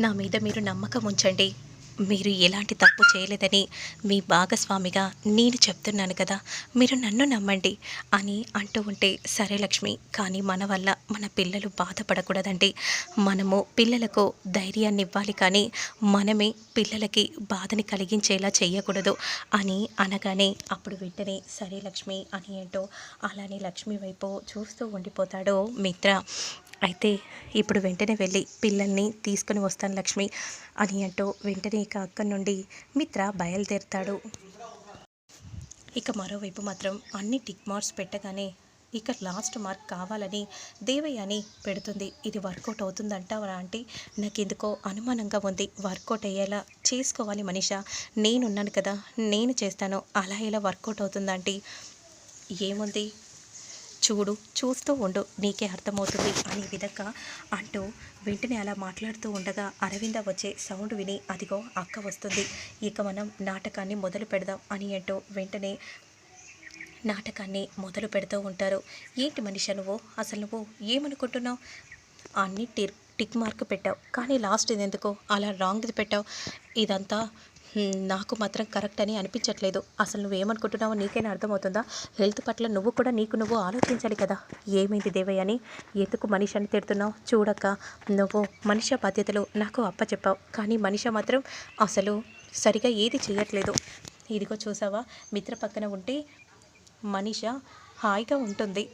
నా మీద మీరు నమ్మకం ఉంచండి. మీరు ఎలాంటి తప్పు చేయలేదని మీ భాగస్వామిగా నేను చెప్తున్నాను కదా మీరు నన్ను నమ్మండి అని అంటూ ఉంటే సరే లక్ష్మి కానీ మన వల్ల మన పిల్లలు బాధపడకూడదండి. మనము పిల్లలకు ధైర్యాన్ని ఇవ్వాలి కానీ మనమే పిల్లలకి బాధని కలిగించేలా చేయకూడదు అని అనగానే అప్పుడు వెంటనే సరే లక్ష్మి అని ఏంటో అలానే లక్ష్మి వైపు చూస్తూ ఉండిపోతాడు మిత్ర. అయితే ఇప్పుడు వెంటనే వెళ్ళి పిల్లల్ని తీసుకుని వస్తాను లక్ష్మి అని అంటూ వెంటనే ఇక అక్కడి నుండి మిత్ర బయలుదేరుతాడు. ఇక మరోవైపు మాత్రం అన్ని టిక్ మార్క్స్ పెట్టగానే ఇక లాస్ట్ మార్క్ కావాలని దేవయ్య అని పెడుతుంది. ఇది వర్కౌట్ అవుతుందంటావా అంటే నాకు ఎందుకో అనుమానంగా ఉంది. వర్కౌట్ అయ్యేలా చేసుకోవాలి మనిష. నేనున్నాను కదా నేను చేస్తాను. అలా ఎలా వర్కౌట్ అవుతుందంటే ఏముంది? చూడు చూస్తూ ఉండు నీకే అర్థమవుతుంది అనే విధంగా అంటూ వెంటనే అలా మాట్లాడుతూ ఉండగా అరవింద వచ్చే సౌండ్ విని అదిగో అక్క వస్తుంది. ఇక మనం నాటకాన్ని మొదలు పెడదాం అని అంటూ వెంటనే నాటకాన్ని మొదలు పెడుతూ ఉంటారు. ఏంటి మనిషి నువ్వు? అసలు నువ్వు ఏమనుకుంటున్నావు? అన్ని టిక్ మార్క్ పెట్టావు. కానీ లాస్ట్ ఇది ఎందుకు అలా రాంగ్ది పెట్టావు. ఇదంతా నాకు మాత్రం కరెక్ట్ అని అనిపించట్లేదు. అసలు నువ్వేమనుకుంటున్నావో నీకైనా అర్థమవుతుందా? హెల్త్ పట్ల నువ్వు కూడా నీకు నువ్వు ఆలోచించాలి కదా. ఏమైంది దేవయ్య అని? ఎందుకు మనిషి అని తిడుతున్నావు? చూడక్క నువ్వు మనిషి బాధ్యతలు నాకు అప్పచెప్పావు. కానీ మనిషి మాత్రం అసలు సరిగా ఏది చేయట్లేదు ఇదిగో చూసావా? మిత్ర పక్కన ఉంటే మనిష హాయిగా ఉంటుంది.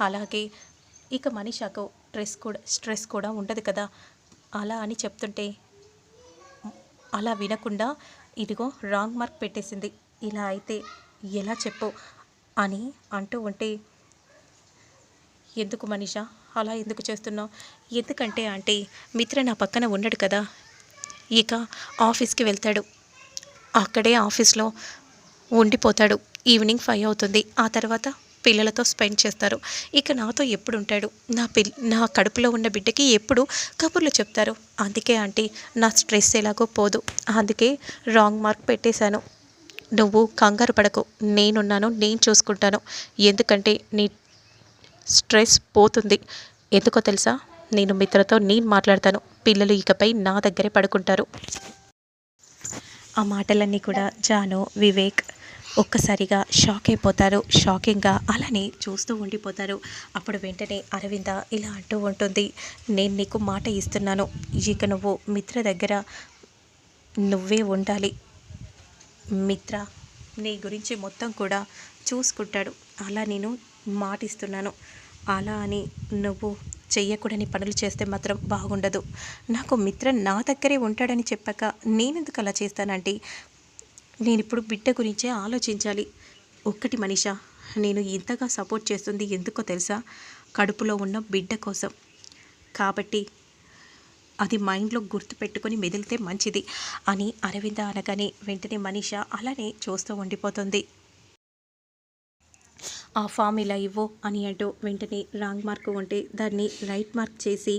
అలాగే ఇక మనిషకు స్ట్రెస్ కూడా స్ట్రెస్ కూడా ఉండదు కదా. అలా అని చెప్తుంటే అలా వినకుండా ఇదిగో రాంగ్ మార్క్ పెట్టేసింది. ఇలా అయితే ఎలా చెప్పు అని అంటూ ఉంటే ఎందుకు మనిష? అలా ఎందుకు చేస్తున్నావు? ఎందుకంటే అంటే మిత్ర నా పక్కన ఉన్నాడు కదా. ఇక ఆఫీస్కి వెళ్తాడు. అక్కడే ఆఫీస్లో ఉండిపోతాడు. ఈవినింగ్ ఫైవ్ అవుతుంది. ఆ తర్వాత పిల్లలతో స్పెండ్ చేస్తారు. ఇక నాతో ఎప్పుడు ఉంటాడు నా పిల్ నా కడుపులో ఉన్న బిడ్డకి ఎప్పుడు కబుర్లు చెప్తారు? అందుకే ఆంటీ నా స్ట్రెస్ ఎలాగో పోదు. అందుకే రాంగ్ మార్క్ పెట్టేశాను. నువ్వు కంగారు పడకు. నేనున్నాను నేను చూసుకుంటాను. ఎందుకంటే నీ స్ట్రెస్ పోతుంది. ఎందుకో తెలుసా? నేను మిత్రతో నేను మాట్లాడతాను. పిల్లలు ఇకపై నా దగ్గరే పడుకుంటారు. ఆ మాటలన్నీ కూడా జాను వివేక్ ఒక్కసారిగా షాక్ అయిపోతారు. షాకింగ్గా అలానే చూస్తూ ఉండిపోతారు. అప్పుడు వెంటనే అరవింద ఇలా అంటూ ఉంటుంది. నేను నీకు మాట ఇస్తున్నాను. ఇక నువ్వు మిత్ర దగ్గర నువ్వే ఉండాలి. మిత్ర నీ గురించి మొత్తం కూడా చూసుకుంటాడు. అలా నేను మాటిస్తున్నాను. అలా అని నువ్వు చెయ్యకూడని పనులు చేస్తే మాత్రం బాగుండదు. నాకు మిత్ర నా దగ్గరే ఉంటాడని చెప్పాక నేనెందుకు అలా చేస్తానంటే? నేను ఇప్పుడు బిడ్డ గురించే ఆలోచించాలి. ఒక్కటి మనిష నేను ఇంతగా సపోర్ట్ చేస్తుంది ఎందుకో తెలుసా? కడుపులో ఉన్న బిడ్డ కోసం. కాబట్టి అది మైండ్లో గుర్తు పెట్టుకొని మెదిలితే మంచిది అని అరవింద అనగానే వెంటనే మనిష అలానే చూస్తూ ఉండిపోతుంది. ఆ ఫామ్ ఇలా ఇవ్వు అని అంటూ వెంటనే రాంగ్ మార్క్ ఉంటే దాన్ని రైట్ మార్క్ చేసి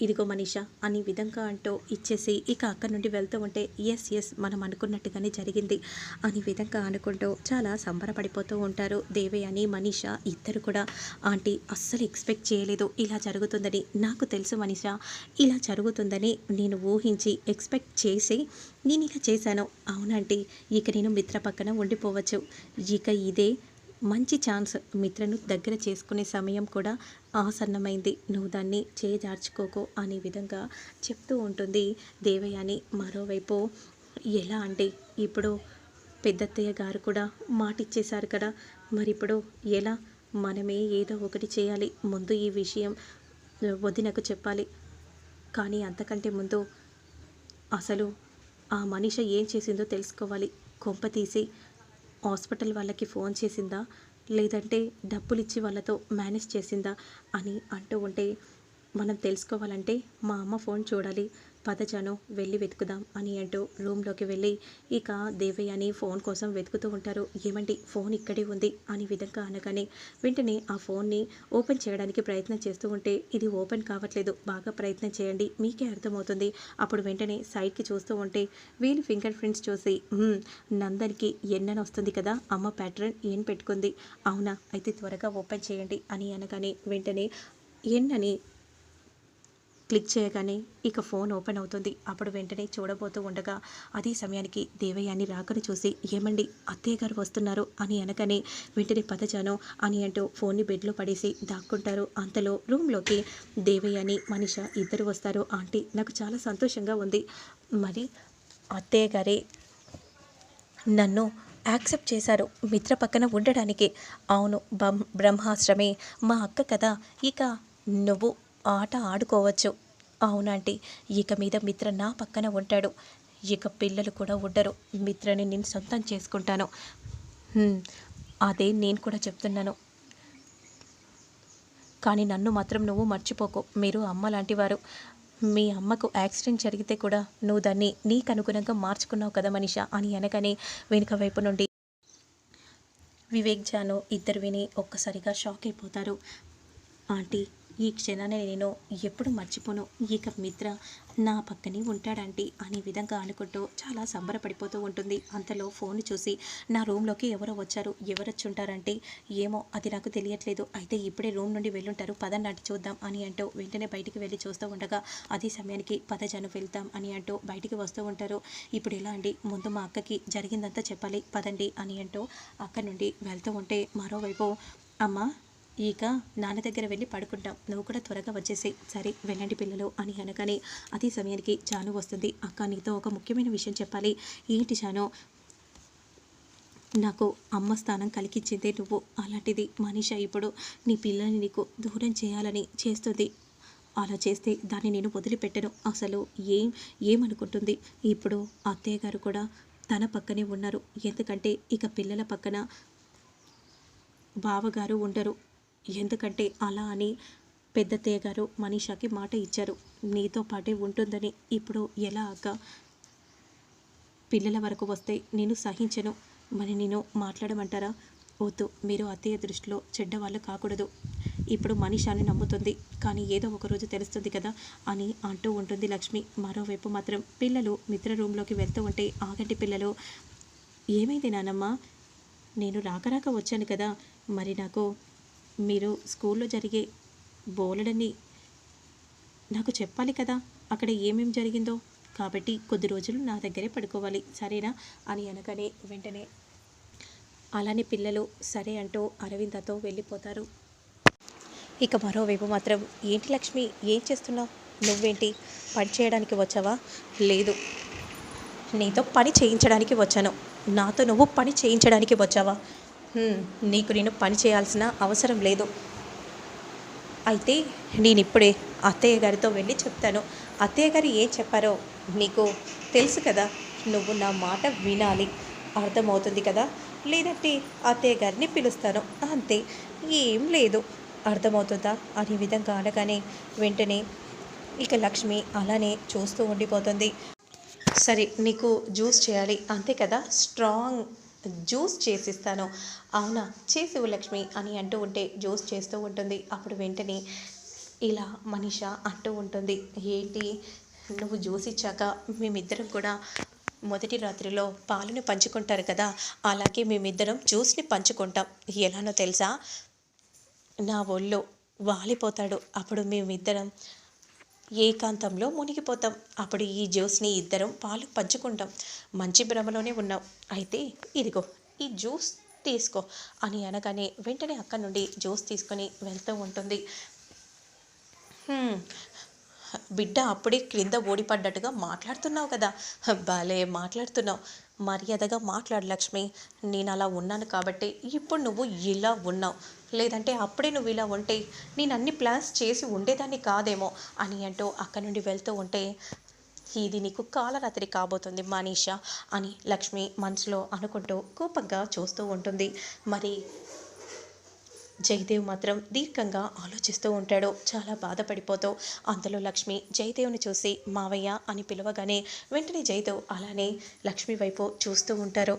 ఇదిగో మనీష అని విధంగా అంటూ ఇచ్చేసి ఇక అక్కడి నుండి వెళ్తూ ఉంటే ఎస్ ఎస్ మనం అనుకున్నట్టుగానే జరిగింది అని విధంగా అనుకుంటూ చాలా సంబరపడిపోతూ ఉంటారు దేవి అని మనీష. ఇద్దరు కూడా ఆంటీ అస్సలు ఎక్స్పెక్ట్ చేయలేదు ఇలా జరుగుతుందని నాకు తెలుసు మనీష ఇలా జరుగుతుందని నేను ఊహించి ఎక్స్పెక్ట్ చేసి నేను ఇలా చేశాను. అవునంటే ఇక నేను మిత్ర పక్కన ఉండిపోవచ్చు. ఇక ఇదే మంచి ఛాన్స్ మిత్రను దగ్గర చేసుకునే సమయం కూడా ఆసన్నమైంది. నువ్వు దాన్ని చేజార్చుకోకు అనే విధంగా చెప్తూ ఉంటుంది దేవయాని. మరోవైపు ఎలా అంటే ఇప్పుడు పెద్దత్తయ్య గారు కూడా మాటిచ్చేశారు కదా. మరి ఇప్పుడు ఎలా? మనమే ఏదో ఒకటి చేయాలి. ముందు ఈ విషయం వదినకు చెప్పాలి. కానీ అంతకంటే ముందు అసలు ఆ మనిషి ఏం చేసిందో తెలుసుకోవాలి. కొంప తీసి హాస్పిటల్ వాళ్ళకి ఫోన్ చేసిందా? లేదంటే డబ్బులు ఇచ్చి వాళ్ళతో మేనేజ్ చేసిందా? అని అంటూ ఉంటే మనం తెలుసుకోవాలంటే మా అమ్మ ఫోన్ చూడాలి. పదజనం వెళ్ళి వెతుకుదాం అని అంటూ రూమ్లోకి వెళ్ళి ఇక దేవయ్య అని ఫోన్ కోసం వెతుకుతూ ఉంటారు. ఏమండి ఫోన్ ఇక్కడే ఉంది అని విధంగా అనగానే వెంటనే ఆ ఫోన్ని ఓపెన్ చేయడానికి ప్రయత్నం చేస్తూ ఉంటే ఇది ఓపెన్ కావట్లేదు బాగా ప్రయత్నం చేయండి మీకే అర్థమవుతుంది. అప్పుడు వెంటనే సైడ్కి చూస్తూ ఉంటే వీళ్ళు ఫింగర్ ప్రింట్స్ చూసి "మ్మ్, నందన్కి ఎన్నని వస్తుంది కదా అమ్మ ప్యాటర్న్ ఏం పెట్టుకుంది? అవునా అయితే త్వరగా ఓపెన్ చేయండి అని అనగానే వెంటనే ఎన్నని క్లిక్ చేయగానే ఇక ఫోన్ ఓపెన్ అవుతుంది. అప్పుడు వెంటనే చూడబోతూ ఉండగా అదే సమయానికి దేవయ్యాని రాకను చూసి ఏమండి అత్తయ్య గారు వస్తున్నారు అని అనగానే వెంటనే పదజాను అని అంటూ ఫోన్ని బెడ్లో పడేసి దాక్కుంటారు. అంతలో రూమ్లోకి దేవయ్యని మనిష ఇద్దరు వస్తారు. ఆంటీ నాకు చాలా సంతోషంగా ఉంది. మరి అత్తయ్య గారే నన్ను యాక్సెప్ట్ చేశారు. మిత్ర పక్కన ఉండడానికి. అవును బం బ్రహ్మాశ్రమే మా అక్క కదా. ఇక నువ్వు ఆట ఆడుకోవచ్చు. అవునంటీ ఇక మీద మిత్ర నా పక్కన ఉంటాడు. ఇక పిల్లలు కూడా ఉండరు. మిత్రని నేను సొంతం చేసుకుంటాను. అదే నేను కూడా చెప్తున్నాను. కానీ నన్ను మాత్రం నువ్వు మర్చిపోకు. మీరు అమ్మ లాంటివారు మీ అమ్మకు యాక్సిడెంట్ జరిగితే కూడా నువ్వు దాన్ని నీకు అనుగుణంగా మార్చుకున్నావు కదా మనిష అని అనగానే వెనుక వైపు నుండి వివేక్ జాను ఇద్దరు విని ఒక్కసారిగా షాక్ అయిపోతారు. ఆంటీ ఈ క్షణాన్ని నేను ఎప్పుడు మర్చిపోను. ఇక మిత్ర నా పక్కనే ఉంటాడంటీ. అనే విధంగా అనుకుంటూ చాలా సంబరపడిపోతూ ఉంటుంది. అంతలో ఫోన్ చూసి నా రూమ్లోకి ఎవరో వచ్చారు. ఎవరు వచ్చి ఉంటారంటే ఏమో అది నాకు తెలియట్లేదు. అయితే ఇప్పుడే రూమ్ నుండి వెళ్ళుంటారు. పదండి నాటి చూద్దాం అని అంటూ వెంటనే బయటికి వెళ్ళి చూస్తూ ఉండగా అదే సమయానికి పదజను వెళ్తాం అని అంటూ బయటికి వస్తూ ఉంటారు. ఇప్పుడు ఎలా అండి? ముందు మా అక్కకి జరిగిందంతా చెప్పాలి. పదండి అని అంటూ అక్కడి నుండి వెళ్తూ ఉంటే మరోవైపు అమ్మ ఇక నాన్న దగ్గర వెళ్ళి పడుకుంటాం. నువ్వు కూడా త్వరగా వచ్చేసి సరే వెళ్ళండి పిల్లలు అని అనగానే అదే సమయానికి చాను వస్తుంది. అక్క నీతో ఒక ముఖ్యమైన విషయం చెప్పాలి. ఏంటి చాను నాకు అమ్మ స్థానం కలిగించిందే నువ్వు. అలాంటిది మనిష ఇప్పుడు నీ పిల్లల్ని నీకు దూరం చేయాలని చేస్తుంది. అలా చేస్తే దాన్ని నేను వదిలిపెట్టను. అసలు ఏం ఏమనుకుంటుంది? ఇప్పుడు అత్తయ్య గారు కూడా తన పక్కనే ఉన్నారు. ఎందుకంటే ఇక పిల్లల పక్కన బావగారు ఉండరు. ఎందుకంటే అలా అని పెద్ద గారు మనీషాకి మాట ఇచ్చారు. నీతో పాటే ఉంటుందని. ఇప్పుడు ఎలా అక్క? పిల్లల వరకు వస్తే నేను సహించను. మరి నేను మాట్లాడమంటారా? వద్దు. మీరు అత్తయ్య దృష్టిలో చెడ్డవాళ్ళు కాకూడదు. ఇప్పుడు మనిషాని నమ్ముతుంది. కానీ ఏదో ఒక రోజు తెలుస్తుంది కదా అని అంటూ ఉంటుంది లక్ష్మి. మరోవైపు మాత్రం పిల్లలు మిత్ర రూమ్లోకి వెళ్తూ ఉంటే ఆగంటి పిల్లలు ఏమైంది నానమ్మ? నేను రాక రాక వచ్చాను కదా. మరి నాకు మీరు స్కూల్లో జరిగే బోలెడని నాకు చెప్పాలి కదా అక్కడ ఏమేమి జరిగిందో. కాబట్టి కొద్ది రోజులు నా దగ్గరే పడుకోవాలి సరేనా? అని అనగానే వెంటనే అలానే పిల్లలు సరే అంటూ అరవిందతో వెళ్ళిపోతారు. ఇక మరోవైపు మాత్రం ఏంటి లక్ష్మి ఏం చేస్తున్నావు? నువ్వేంటి? పని చేయడానికి వచ్చావా? లేదు. నీతో పని చేయించడానికి వచ్చాను. నాతో నువ్వు పని చేయించడానికి వచ్చావా? నీకు నేను పని చేయాల్సిన అవసరం లేదు. అయితే నేను ఇప్పుడే అత్తయ్య గారితో వెళ్ళి చెప్తాను. అత్తయ్య గారు ఏం చెప్పారో నీకు తెలుసు కదా? నువ్వు నా మాట వినాలి. అర్థమవుతుంది కదా? లేదంటే అత్తయ్య గారిని పిలుస్తాను. అంతే ఏం లేదు. అర్థమవుతుందా? అనే విధంగా అనగానే వెంటనే ఇక లక్ష్మి అలానే చూస్తూ ఉండిపోతుంది. సరే నీకు జ్యూస్ చేయాలి. అంతే కదా? స్ట్రాంగ్ జ్యూస్ చేసిస్తాను. అవునా? చేసివు లక్ష్మి అని అంటూ ఉంటే జ్యూస్ చేస్తూ ఉంటుంది. అప్పుడు వెంటనే ఇలా మనిష అంటూ ఉంటుంది. ఏంటి? నువ్వు జ్యూస్ ఇచ్చాక మేమిద్దరం కూడా మొదటి రాత్రిలో పాలను పంచుకుంటారు కదా? అలాగే మేమిద్దరం జ్యూస్ని పంచుకుంటాం. ఎలానో తెలుసా? నా ఒళ్ళు వాలిపోతాడు. అప్పుడు మేమిద్దరం ఏకాంతంలో మునిగిపోతాం. అప్పుడు ఈ జ్యూస్ని ఇద్దరం పాలు పంచుకుంటాం. మంచి భ్రమలోనే ఉన్నాం. అయితే ఇదిగో ఈ జ్యూస్ తీసుకో అని అనగానే వెంటనే అక్కడి నుండి జ్యూస్ తీసుకొని వెళ్తూ ఉంటుంది. బిడ్డ అప్పుడే క్రింద ఓడిపడ్డట్టుగా మాట్లాడుతున్నావు కదా. భలే మాట్లాడుతున్నావు. మర్యాదగా మాట్లాడు లక్ష్మి. నేను అలా ఉన్నాను కాబట్టి ఇప్పుడు నువ్వు ఇలా ఉన్నావు. లేదంటే అప్పుడే నువ్వు ఇలా ఉంటే నేను అన్ని ప్లాన్స్ చేసి ఉండేదాన్ని కాదేమో అని అంటూ అక్కడి నుండి వెళ్తూ ఉంటే ఇది నీకు కాలరాత్రి కాబోతుంది మనీషా అని లక్ష్మి మనసులో అనుకుంటూ కోపంగా చూస్తూ ఉంటుంది. మరి జయదేవ్ మాత్రం దీర్ఘంగా ఆలోచిస్తూ ఉంటాడు. చాలా బాధపడిపోతూ అంతలో లక్ష్మి జయదేవ్ని చూసి మావయ్య అని పిలవగానే వెంటనే జయదేవ్ అలానే లక్ష్మి వైపు చూస్తూ ఉంటారు.